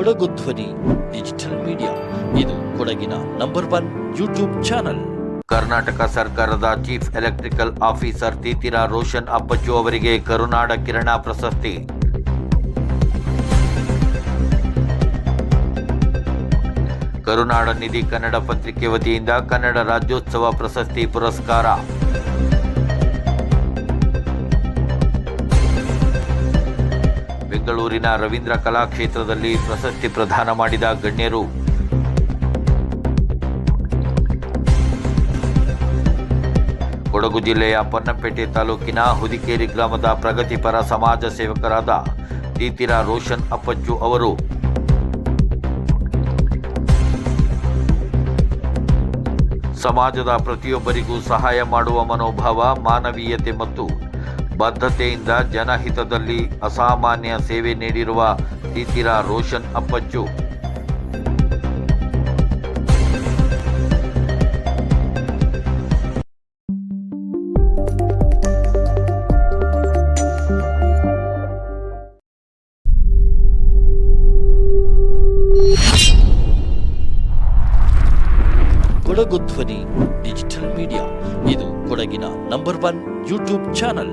ಕೊಡಗು ಧ್ವನಿ digital media ಇದು ಕೊಡಗಿನ number one YouTube channel Karnataka ಸರ್ಕಾರದ chief electrical officer Theethira Roshan Appachu ಅವರಿಗೆ ಕರುನಾಡ ಕಿರಣ ಪ್ರಶಸ್ತಿ. ಕರುನಾಡ ನಿಧಿ ಕನ್ನಡ ಪತ್ರಿಕೆ ವತಿಯಿಂದ ಕನ್ನಡ ರಾಜ್ಯೋತ್ಸವ ಪ್ರಶಸ್ತಿ ಪುರಸ್ಕಾರ. ಬೆಂಗಳೂರಿನ ರವೀಂದ್ರ ಕಲಾಕ್ಷೇತ್ರದಲ್ಲಿ ಪ್ರಶಸ್ತಿ ಪ್ರದಾನ ಮಾಡಿದ ಗಣ್ಯರು. ಕೊಡಗು ಜಿಲ್ಲೆಯ ಪೊನ್ನಂಪೇಟೆ ತಾಲೂಕಿನ ಹುದಿಕೇರಿ ಗ್ರಾಮದ ಪ್ರಗತಿಪರ ಸಮಾಜ ಸೇವಕರಾದ ತೀತಿರ ರೋಷನ್ ಅಪ್ಪಚ್ಚು ಅವರು. ಸಮಾಜದ ಪ್ರತಿಯೊಬ್ಬರಿಗೂ ಸಹಾಯ ಮಾಡುವ ಮನೋಭಾವ, ಮಾನವೀಯತೆ ಮತ್ತು ಬದ್ಧತೆಯಿಂದ ಜನಹಿತದಲ್ಲಿ ಅಸಾಮಾನ್ಯ ಸೇವೆ ನೀಡಿರುವ ತೀತಿರ ರೋಷನ್ ಅಪ್ಪಚ್ಚು. ಕೊಡಗು ಧ್ವನಿ ಡಿಜಿಟಲ್ ಮೀಡಿಯಾ ಇದು ಕೊಡಗಿನ ನಂಬರ್ ಒನ್ ಯೂಟ್ಯೂಬ್ ಚಾನಲ್